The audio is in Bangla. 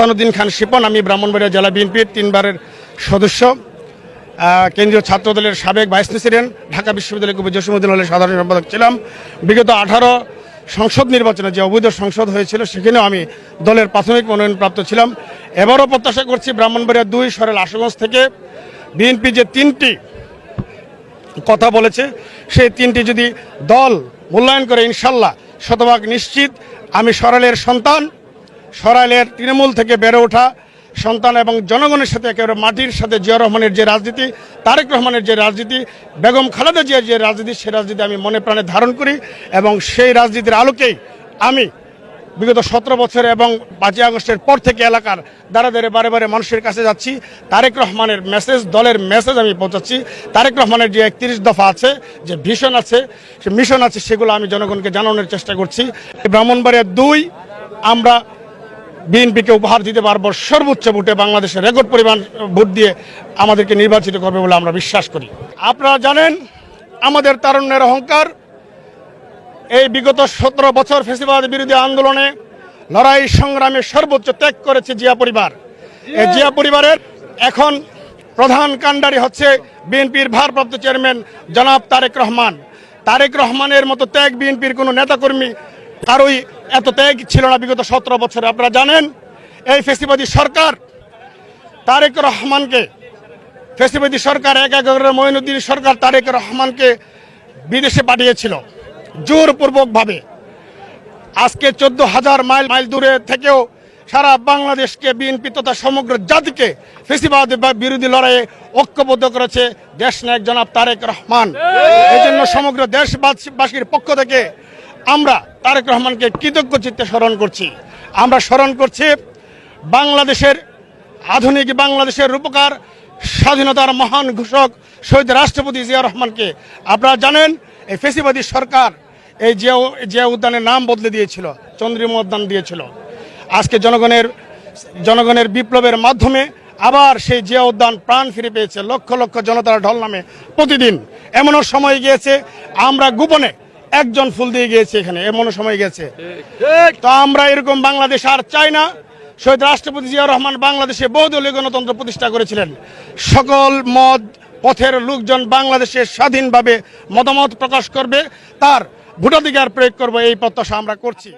হাসানুদ্দিন খান শিপন, আমি ব্রাহ্মণবাড়িয়া জেলা বিএনপির তিনবারের সদস্য। কেন্দ্রীয় ছাত্রদলের সাবেক ভাইস প্রেসিডেন্ট, ঢাকা বিশ্ববিদ্যালয় কবি জসিমুদ্দিন হলের সাধারণ সম্পাদক ছিলাম। বিগত আঠারো সংসদ নির্বাচনে যে অবৈধ সংসদ হয়েছিল, সেখানেও আমি দলের প্রাথমিক মনোনয়নপ্রাপ্ত ছিলাম। এবারও প্রত্যাশা করছি ব্রাহ্মণবাড়িয়া দুই সরেল আশুগঞ্জ থেকে বিএনপি যে তিনটি কথা বলেছে, সেই তিনটি যদি দল মূল্যায়ন করে, ইনশাল্লাহ শতভাগ নিশ্চিত। আমি সরালের সন্তান সরাইলের তৃণমূল থেকে বেড়ে ওঠা সন্তান এবং জনগণের সাথে একেবারে মাটির সাথে জিয়া রহমানের যে রাজনীতি, তারেক রহমানের যে রাজনীতি, বেগম খালেদা জিয়ার যে রাজনীতি, সেই রাজনীতি আমি মনে প্রাণে ধারণ করি এবং সেই রাজনীতির আলোকেই আমি বিগত সতেরো বছর এবং পাঁচই আগস্টের পর থেকে এলাকার দ্বারা দ্বারে বারে বারে মানুষের কাছে যাচ্ছি। তারেক রহমানের মেসেজ দলের মেসেজ আমি পৌঁছাচ্ছি। তারেক রহমানের যে একত্রিশ দফা আছে, যে ভিশন আছে সে মিশন আছে, সেগুলো আমি জনগণকে জানানোর চেষ্টা করছি। ব্রাহ্মণবাড়িয়া দুই, আমরা বিএনপিকে উপহার দিতে পারব সর্বোচ্চ ভোটে বাংলাদেশের রেকর্ড পরিমাণ ভোট দিয়ে আমাদেরকে নির্বাচিত করবে বলে আমরা বিশ্বাস করি। আপনারা জানেন, আমাদের তারুণ্যের অহংকার, এই বিগত সতেরো বছর ফেসিবাদ বিরোধী আন্দোলনে লড়াই সংগ্রামে সর্বোচ্চ ত্যাগ করেছে জিয়া পরিবার। এই জিয়া পরিবারের এখন প্রধান কাণ্ডারি হচ্ছে বিএনপির ভারপ্রাপ্ত চেয়ারম্যান জনাব তারেক রহমান। তারেক রহমানের মতো ত্যাগ বিএনপির কোনো নেতাকর্মী কারোই এত ত্যাগ ছিল না বিগত সতেরো বছরে আপনারা জানেন? এই ফেসিবাদী সরকার তারেক রহমানকে ফেসিবাদী সরকার এক এক করে মঈনুদ্দিন সরকার তারেক রহমানকে বিদেশে পাঠিয়েছিল জোরপূর্বকভাবে। আজকে চোদ্দ হাজার মাইল মাইল দূরে থেকেও সারা বাংলাদেশকে বিএনপি তথা সমগ্র জাতিকে ফেসিবাদ বা বিরোধী লড়াইয়ে ঐক্যবদ্ধ করেছে দেশ নায়ক জনাব তারেক রহমান। এই জন্য সমগ্র দেশবাসীর পক্ষ থেকে আমরা তারেক রহমানকে কৃতজ্ঞ চিত্তে স্মরণ করছি। আমরা স্মরণ করছি বাংলাদেশের আধুনিক বাংলাদেশের রূপকার, স্বাধীনতার মহান ঘোষক শহীদ রাষ্ট্রপতি জিয়া রহমানকে। আপনারা জানেন, এই ফেসিবাদী সরকার এই জিয়া জিয়া উদ্যানের নাম বদলে দিয়েছিল, চন্দ্রিমা উদ্যান দিয়েছিল। আজকে জনগণের জনগণের বিপ্লবের মাধ্যমে আবার সেই জিয়া উদ্যান প্রাণ ফিরে পেয়েছে, লক্ষ লক্ষ জনতার ঢল নামে প্রতিদিন। এমনও সময় গিয়েছে, আমরা গোপনে একজন ফুল দিয়ে গিয়েছে এখানে এমন সময় গেছে। তো আমরা এরকম বাংলাদেশ আর চাই না। শহীদ রাষ্ট্রপতি জিয়া রহমান বাংলাদেশে বহুদলীয় গণতন্ত্র প্রতিষ্ঠা করেছিলেন। সকল মত পথের লোকজন বাংলাদেশে স্বাধীনভাবে মতামত প্রকাশ করবে তার ভোটাধিকার প্রয়োগ করব এই প্রত্যাশা আমরা করছি।